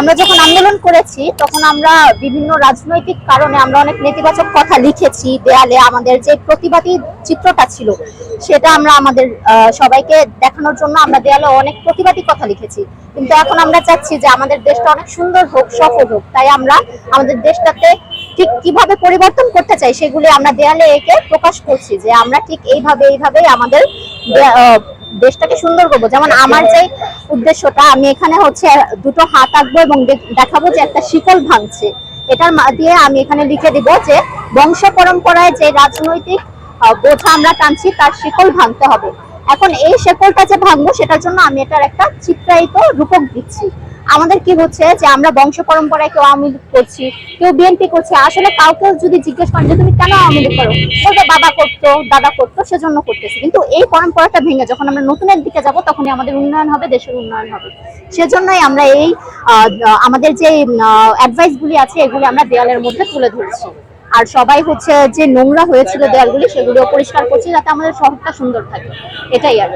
আমরা যখন আন্দোলন করেছি, তখন আমরা বিভিন্ন রাজনৈতিক কারণে আমরা অনেক নেতিবাচক কথা লিখেছি দেয়ালে। আমাদের যে প্রতিবাদী চিত্রটা ছিল, সেটা আমরা আমাদের সবাইকে দেখানোর জন্য আমরা দেয়ালে অনেক প্রতিবাদী কথা লিখেছি। কিন্তু এখন আমরা চাচ্ছি যে আমাদের দেশটা অনেক সুন্দর হোক, সফল হোক। তাই আমরা আমাদের দেশটাতে ঠিক কীভাবে পরিবর্তন করতে চাই, সেগুলি আমরা দেয়ালে একে প্রকাশ করছি যে আমরা ঠিক এইভাবে, এইভাবেই আমাদের দেশটাকে সুন্দর করব। যেমন আমার যে উদ্দেশ্যটা আমি এখানে হচ্ছে দুটো হাত আঁকবো এবং দেখাবো যে একটা শিকল ভাঙছে। এটার দিয়ে আমি এখানে লিখে দিব যে বংশ পরম্পরায় যে রাজনৈতিক বোঝা আমরা টানছি তার শিকল ভাঙতে হবে। এখন এই শিকলটা যে ভাঙবো সেটার জন্য আমি এটার একটা চিত্রায়িত রূপক দিচ্ছি। আমাদের কি হচ্ছে যে আমরা বংশ পরম্পরায় কেউ আওয়ামী লীগ করছি, কেউ বিএনপি করছে, আসলে কাউকে যদি জিজ্ঞেস করেন যে, তুমি কেন আওয়ামী লীগ করো? বলবে বাবা করতো, দাদা করতো, সেজন্য করতেছি। কিন্তু এই পরম্পরাটা ভেঙে, যখন আমরা নতুনের দিকে যাব, তখনই আমাদের উন্নয়ন হবে, দেশের উন্নয়ন হবে। সেজন্যই আমরা এই আমাদের যে অ্যাডভাইস গুলি আছে, এগুলি আমরা দেয়ালের মধ্যে তুলে ধরছি। আর সবাই হচ্ছে যে নোংরা হয়েছিল দেয়ালগুলি, সেগুলিও পরিষ্কার করছি, যাতে আমাদের শহরটা সুন্দর থাকে। এটাই আর।